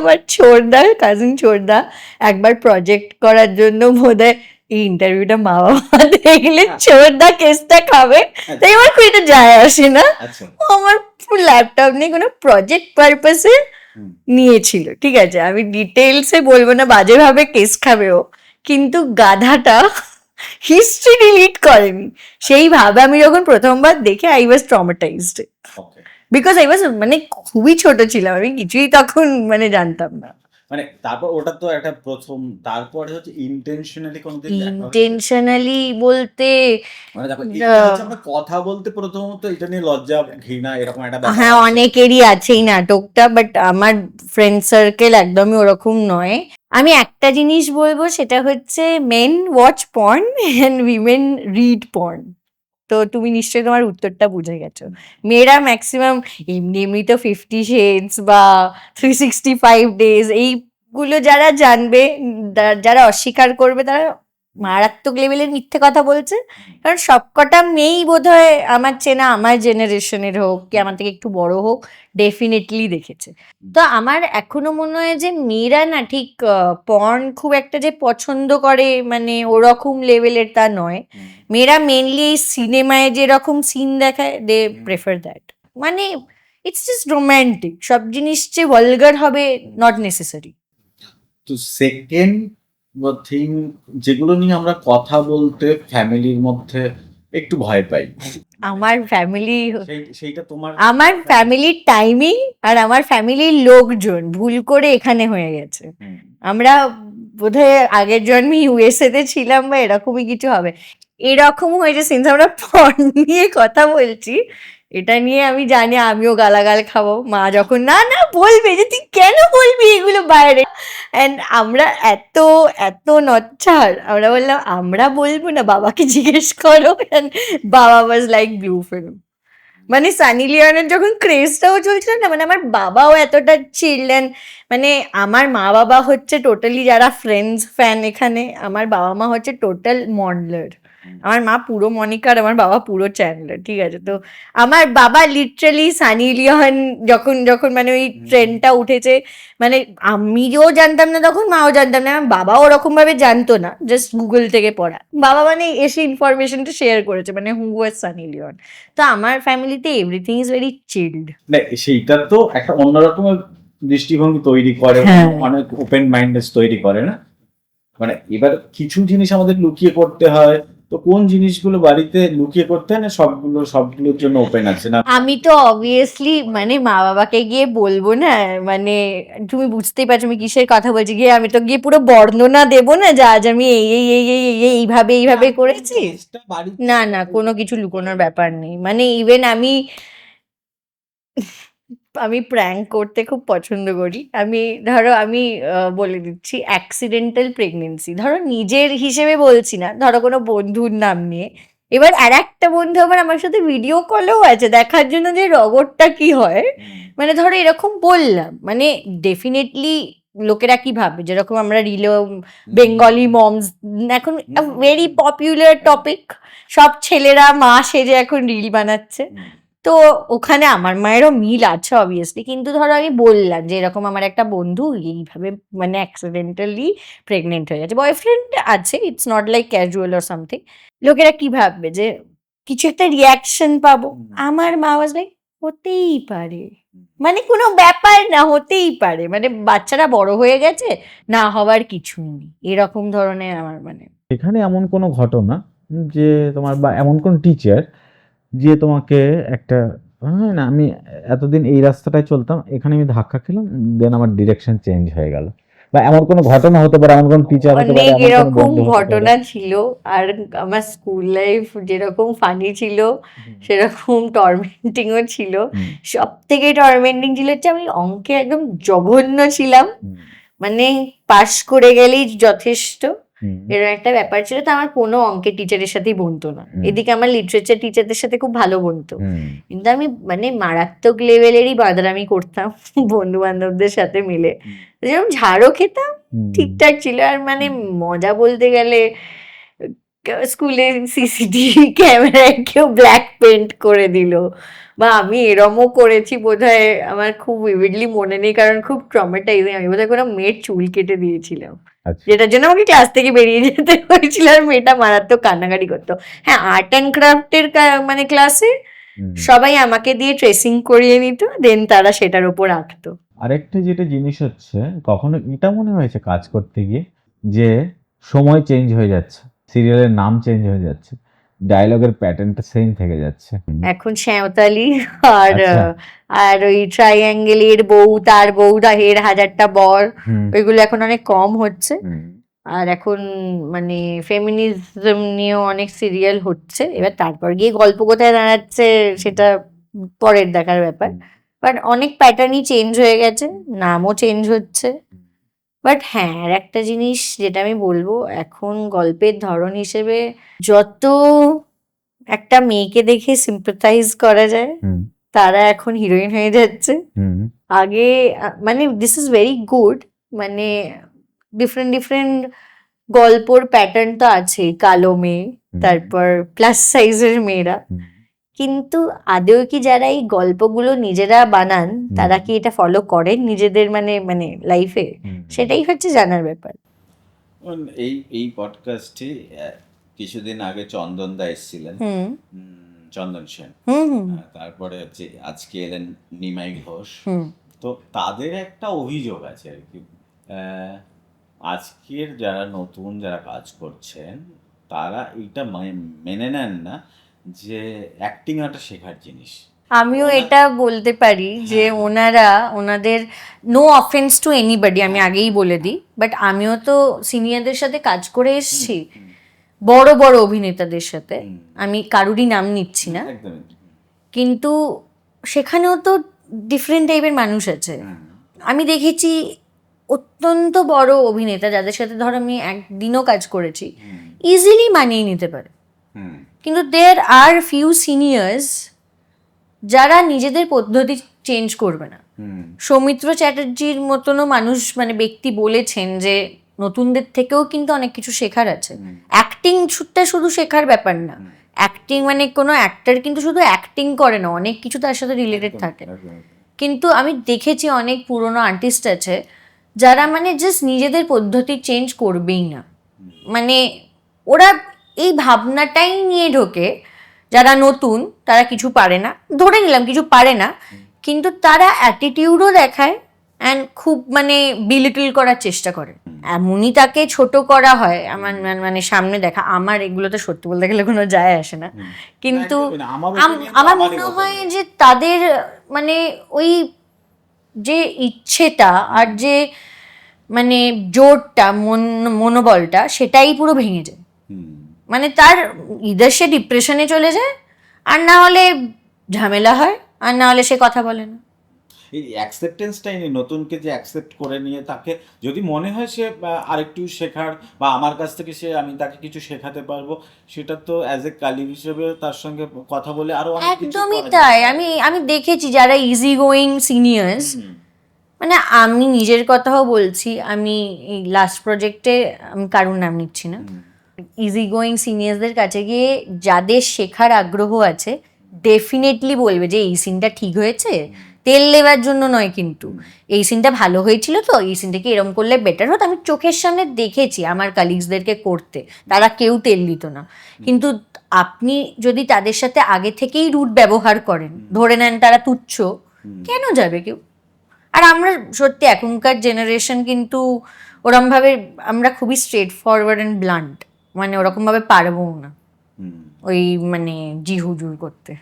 আমার ছোড়দা কাজিন ছোড়দা একবার প্রজেক্ট করার জন্য বোধহয় এই ইন্টারভিউটা মা বাবা দেখলে ছোড়দা কেসটা খাবে। তাই আমার খুব এটা যায় আসে না। আচ্ছা। আমার ল্যাপটপ নিয়ে কোনো প্রজেক্ট পারপাসে নিয়েছিল ঠিক আছে? আমি ডিটেলসে বলব না বাজেভাবে কেস খাবে ও। কিন্তু গাধাটা হিস্ট্রি ডিলিট করেনি। সেইভাবে আমি যখন প্রথমবার দেখে I was traumatized because I was মানে খুবই ছোট ছিলাম আমি কিছুই তখন মানে জানতাম না। মানে তারপর ওটা তো একটা প্রথম তারপরে হচ্ছে ইন্টেনশনালি কোনোদিন ইন্টেনশনালি বলতে মানে দেখো আমরা কথা বলতে প্রথমত এটা নিয়ে লজ্জা ঘৃণা এরকম একটা হ্যাঁ অনেকেরই আছে এই নাটকটা বাট আমার ফ্রেন্ড সার্কেল একদমই ওরকম নয়। আমি একটা জিনিস বলব সেটা হচ্ছে men watch porn and women read porn তো তুমি নিশ্চয়ই তোমার উত্তরটা বুঝে গেছো। মেয়েরা ম্যাক্সিমাম এমনি এমনি তো ফিফটি শেডস বা থ্রি সিক্সটি ফাইভ ডেজ এইগুলো যারা জানবে যারা অস্বীকার করবে তারা মারাত্মক লেভেলের মিথ্যে কথা বলছে। কারণ সবকটা মেয়েই বোধহয় আমার চেনা আমার জেনারেশনের হোক কি আমার থেকে একটু বড় হোক ডেফিনেটলি দেখেছে। তো আমার এখনও মনে হয় যে মেয়েরা না ঠিক পর্ন খুব একটা যে পছন্দ করে মানে ওরকম লেভেলের তা নয়। মেয়েরা মেনলি এই সিনেমায় যেরকম সিন দেখায় দে প্রেফার দ্যাট মানে ইটস জাস্ট রোম্যান্টিক সব জিনিস যে ভলগার হবে নট নেসেসারি তো সেকেন্ড থিং যেগুলো নিয়ে আমরা কথা বলতে ফ্যামিলির মধ্যে একটু ভয় পাই। আমার ফ্যামিলি সেই- সেইটা তোমার আমার ফ্যামিলির টাইমিং আর আমার ফ্যামিলির লোকজন ভুল করে এখানে হয়ে গেছে। আমরা বোধহয় আগের জন্মে ইউএসএ তে ছিলাম বা এরকমই কিছু হবে। এরকম হয়েছে সিন্স আমরা পর্ন নিয়ে কথা বলছি। এটা নিয়ে আমি জানি আমিও গালাগাল খাব। মা যখন, না না, বলবে যে, তুই কেন বলবি এগুলো বাইরে? অ্যান্ড আমরা এত এত নচ্ছার। আমরা বললাম, আমরা বলব না, বাবাকে জিজ্ঞেস করো। বাবা ওয়াজ লাইক ব্লু ফিল্ম মানে সানি লিওনের যখন ক্রেজটাও চলছিল না মানে আমার বাবাও এতটা চিল্ডেন মানে আমার মা বাবা হচ্ছে টোটালি যারা ফ্রেন্ডস ফ্যান এখানে, আমার বাবা মা হচ্ছে টোটাল মন্ডলার আমার মা পুরো মনিকার আমার বাবা পুরো চ্যান্ডলার ঠিক আছে? তো আমার বাবা লিটারালি সানি লিওন যখন যখন মানে ওই ট্রেনটা উঠেছে মানে আমিও জানতাম না তখন মাও জানতাম না আমার বাবাও ওরকম ভাবে জানতো না জাস্ট গুগল থেকে পড়া। বাবা মানে এসে ইনফরমেশনটা শেয়ার করেছে মানে হু ওয়াজ সানি লিওন? তো আমার ফ্যামিলিতে এভরিথিং ইজ ভেরি চিল্ড না সেইটা তো একটা অন্যরকমের দৃষ্টিভঙ্গি তৈরি করে হ্যাঁ। অনেক ওপেন মাইন্ডেস তৈরি করে না? মানে এবার কিছু জিনিস আমাদের লুকিয়ে করতে হয় তো কোন জিনিসগুলো বাড়িতে লুকিয়ে করতে হয় সবগুলো সবগুলোর জন্য ওপেন আছে না? আমি তো অবভিয়াসলি মানে মা বাবাকে গিয়ে বলব না মানে তুমি বুঝতেই পারছ আমি কিসের কথা বলছি? গিয়ে আমি তো গিয়ে পুরো বর্ণনা দেবো না যে আজ আমি এই এই এই এই এই- এইভাবে এইভাবে করেছি। না না কোনো কিছু লুকোনোর ব্যাপার নেই। মানে ইভেন আমি আমি প্র্যাঙ্ক করতে খুব পছন্দ করি। আমি ধরো আমি বলে দিচ্ছি অ্যাক্সিডেন্টাল প্রেগনেন্সি ধরো নিজের হিসেবে বলছি না ধরো কোনো বন্ধুর নাম নিয়ে। এবার আর একটা বন্ধু আবার আমার সাথে ভিডিও কলেও আছে দেখার জন্য যে রগরটা কি হয়। মানে ধরো এরকম বললাম মানে ডেফিনেটলি লোকেরা কি ভাবে যেরকম আমরা রিলো বেঙ্গলি মমস এখন ভেরি পপুলার টপিক সব ছেলেরা মা সেজে এখন রিল বানাচ্ছে। তো ওখানে আমার মায়েরও মিল আছে অবভিয়াসলি কিন্তু ধরো আমি বললাম যে এরকম আমার একটা বন্ধু এইভাবে মানে অ্যাক্সিডেন্টালি প্রেগনেন্ট হয়ে গেছে। বয়ফ্রেন্ড আছে it's not like casual or something লোকেরা কি ভাববে যে কিছু একটা রিয়াকশন পাবো? আমার মা ওয়াজ লাইক হতেই পারে। মানে কোনো ব্যাপার না হতেই পারে। মানে বাচ্চারা বড় হয়ে গেছে না হওয়ার কিছু নেই। এরকম ধরনের আমার মানে এখানে এমন কোনো ঘটনা যে তোমার বা এমন কোন টিচার যে তোমাকে একটা হয় না আমি এতদিন এই রাস্তাটায় চলতাম এখানে আমি ধাক্কা খেলাম দেন আমার ডিরেকশন চেঞ্জ হয়ে গেল। বা এমন কোনো ঘটনা হতে পারে এমন কোনো টিচার হতে পারে অনেক এরকম। ঘটনা ছিল আর আমার স্কুল লাইফ যেরকম ফানি ছিল সেরকম টর্মেন্টিংও ছিল। সব থেকে টর্মেন্টিং ছিল হচ্ছে আমি অঙ্কে একদম জঘন্য ছিলাম। মানে পাশ করে গেলেই যথেষ্ট। এরকম একটা ব্যাপার ছিল। তো আমার কোনো অঙ্কের টিচারের সাথেই বনতো না। এদিকে আমার লিটারেচার টিচারদের সাথে খুব ভালো বনতো কিন্তু আমি মানে মারাত্মক লেভেলেরই বাদরামি করতাম বন্ধু বান্ধবদের সাথে মিলে। যেরকম ঝাড়ও খেতাম ঠিকঠাক ছিল। আর মানে মজা বলতে গেলে স্কুলে সিসিটিভি ক্যামেরায় কেউ ব্ল্যাক পেন্ট করে দিল। বা আমি এরমও করেছি বোধহয়। আমার খুব ভিভিডলি মনে নেই কারণ খুব ট্রমাটাইজিং আমি বোধহয় কোনো মেয়ের চুল কেটে দিয়েছিলাম। যেটার জন্য আমাকে ক্লাস থেকে বেরিয়ে যেতে হয়েছিল আর মেয়েটা মারাত্মক কান্নাকাটি করতো। হ্যাঁ আর্ট অ্যান্ড ক্রাফটের মানে ক্লাসে সবাই আমাকে দিয়ে ট্রেসিং করিয়ে নিত দেন তারা সেটার উপর আঁকতো। আরেকটা যেটা জিনিস হচ্ছে কখনো এটা মনে হয়েছে কাজ করতে গিয়ে যে সময় চেঞ্জ হয়ে যাচ্ছে সিরিয়ালের নাম চেঞ্জ হয়ে যাচ্ছে। ডায়লগের প্যাটার্নটা সেম থেকে যাচ্ছে। এখন শ্যামতালি আর আচ্ছা। আর ওই ট্রাইঅ্যাঙ্গেলের বউ তার বউ এর হাজারটা বর ওইগুলো এখন অনেক কম হচ্ছে। আর এখন মানে ফেমিনিজম নিয়েও অনেক সিরিয়াল হচ্ছে। এবার তারপর গিয়ে গল্প কোথায় দাঁড়াচ্ছে সেটা পরের দেখার ব্যাপার। বাট অনেক প্যাটার্নই চেঞ্জ হয়ে গেছে নামও চেঞ্জ হচ্ছে। বাট হ্যাঁ আর একটা জিনিস যেটা আমি বলব এখন গল্পের ধরন হিসেবে যত একটা মেয়েকে দেখে সিম্পাথাইজ করা যায় তারা এখন হিরোইন হয়ে যাচ্ছে। আগে মানে দিস ইজ ভেরি গুড মানে ডিফারেন্ট ডিফারেন্ট গল্পর প্যাটার্ন তো আছে কালো মেয়ে তারপর প্লাস সাইজের মেয়েরা। কিন্তু আদেও কি যারা এই গল্পগুলো নিজেরা বানান তারা কি এটা ফলো করেন নিজেদের মানে মানে লাইফে সেটাই হচ্ছে জানার ব্যাপার। এই এই পডকাস্টে কিছুদিন আগে চন্দন দা এসেছিলেন। চন্দন সেন। হুম হুম তারপরে হচ্ছে আজকে এলেন নিমাই ঘোষ। হুম। তো তাদের একটা অভিযোগ আছে আর কি। আহ, আজকের যারা নতুন যারা কাজ করছেন তারা এইটা মে- মেনে নেন না। যে অ্যাক্টিং একটা শেখার জিনিস। আমিও এটা বলতে পারি যে হ্যাঁ। ওনারা ওনাদের নো অফেন্স টু এনিবডি আমি আগেই বলে দিই বাট আমিও তো সিনিয়রদের সাথে কাজ করে এসেছি। বড় বড় অভিনেতাদের সাথে। আমি কারুরই নাম নিচ্ছি না। কিন্তু সেখানেও তো ডিফারেন্ট টাইপের মানুষ আছে। আমি দেখেছি অত্যন্ত বড় অভিনেতা যাদের সাথে ধর আমি একদিনও কাজ করেছি। ইজিলি মানিয়ে নিতে পারে। কিন্তু দেয়ার আর ফিউ সিনিয়র্স যারা নিজেদের পদ্ধতি চেঞ্জ করবে না। সৌমিত্র চ্যাটার্জির মতনও মানুষ মানে ব্যক্তি বলেছেন যে নতুনদের থেকেও কিন্তু অনেক কিছু শেখার আছে। অ্যাক্টিং ছুটটা শুধু শেখার ব্যাপার না। অ্যাক্টিং মানে কোনো অ্যাক্টার কিন্তু শুধু অ্যাক্টিং করে না অনেক কিছু তার সাথে রিলেটেড থাকে। কিন্তু আমি দেখেছি অনেক পুরনো আর্টিস্ট আছে যারা মানে জাস্ট নিজেদের পদ্ধতি চেঞ্জ করবেই না। মানে ওরা এই ভাবনাটাই নিয়ে ঢোকে যারা নতুন তারা কিছু পারে না। ধরে নিলাম কিছু পারে না কিন্তু তারা অ্যাটিটিউডও দেখায় অ্যান্ড খুব মানে বিলিটল করার চেষ্টা করে। এমনই তাকে ছোট করা হয় আমার মানে সামনে দেখা আমার এগুলোতে সত্যি বলতে গেলে কোনো যায় আসে না। কিন্তু আমার তো মনে হয় যে তাদের মানে ওই যে ইচ্ছেটা আর যে মানে জোরটা মন মনোবলটা সেটাই পুরো ভেঙে যায়। মানে তার ইদার সে ডিপ্রেশনে চলে যায় আর না হলে ঝামেলা হয় আর না হলে সে কথা বলে না। এই অ্যাকসেপ্টেন্সটাই নেই নতুনকে যে অ্যাকসেপ্ট করে নিয়ে তাকে যদি মনে হয় সে আরেকটু শেখার বা আমার কাছ থেকে সে আমি তাকে কিছু শেখাতে পারব সেটা তো অ্যাজ এ কালিগ হিসেবে তার সঙ্গে কথা বলে আরও অনেক কিছু একদমই তাই। আমি আমি দেখেছি যারা ইজি গোয়িং সিনিয়র্স মানে আমি নিজের কথাও বলছি আমি এই লাস্ট প্রজেক্টে আমি কারুর নাম নিচ্ছি না। ইজি গোয়িং সিনিয়রসদের কাছে গিয়ে যাদের শেখার আগ্রহ আছে ডেফিনেটলি বলবে যে এই সিনটা ঠিক হয়েছে তেল লেবার জন্য নয় কিন্তু। এই সিনটা ভালো হয়েছিল তো এই সিনটাকে এরম করলে বেটার হতো। আমি চোখের সামনে দেখেছি আমার কালিগসদেরকে করতে। তারা কেউ তেল দিত না। কিন্তু আপনি যদি তাদের সাথে আগে থেকেই রুট ব্যবহার করেন ধরে নেন তারা তুচ্ছ কেন যাবে কেউ? আর আমরা সত্যি এখনকার জেনারেশন কিন্তু ওরমভাবে আমরা খুবই স্ট্রেট ফরওয়ার্ড অ্যান্ড ব্লান্ট মানে ওরকমভাবে পারব না। ওই মানে জি হুজুর করতে।